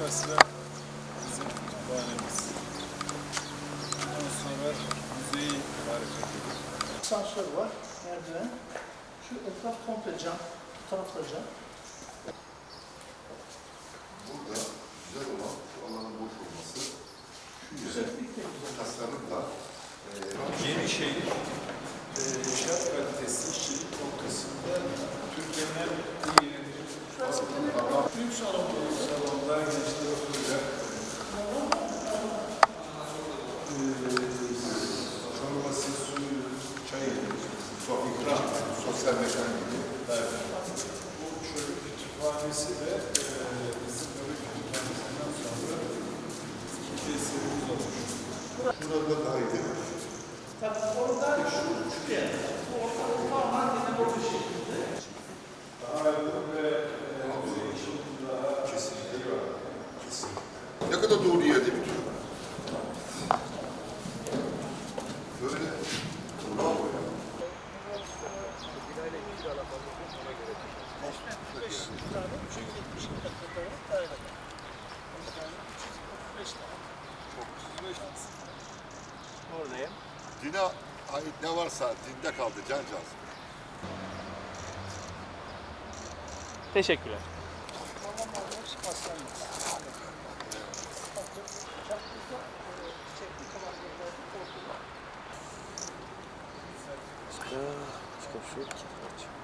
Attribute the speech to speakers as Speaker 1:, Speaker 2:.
Speaker 1: Burası da bizim kütüphanemiz. Ondan sonra müzeyi hareket ediyor.
Speaker 2: Asansör var, merdiven. Şu etraf komple cam, bu tarafta cam.
Speaker 3: Burada güzel olan şu alanın boş olması, şu yere tasarımla e,
Speaker 1: Yenişehir e, inşaat kalitesi, işçilik noktasında Türkiye'nin en iyi yönetici Büyük salon, salonda gençler oturacak. Çorbası, suyu, çayı, ikram.
Speaker 3: sosyal mekan gibi.
Speaker 1: Evet. Bu çocuk kütüphanesi de e, bizim böyle kütüphanesinden sonra ikinci eserimiz olmuş.
Speaker 3: Şurada daha iyi. Ne kadar doğru yerde bitiyor. Böyle bravo ya. Dine ait ne varsa dinde kaldı cancağız.
Speaker 4: Teşekkürler.
Speaker 5: Başka, başka bir şey yok ki.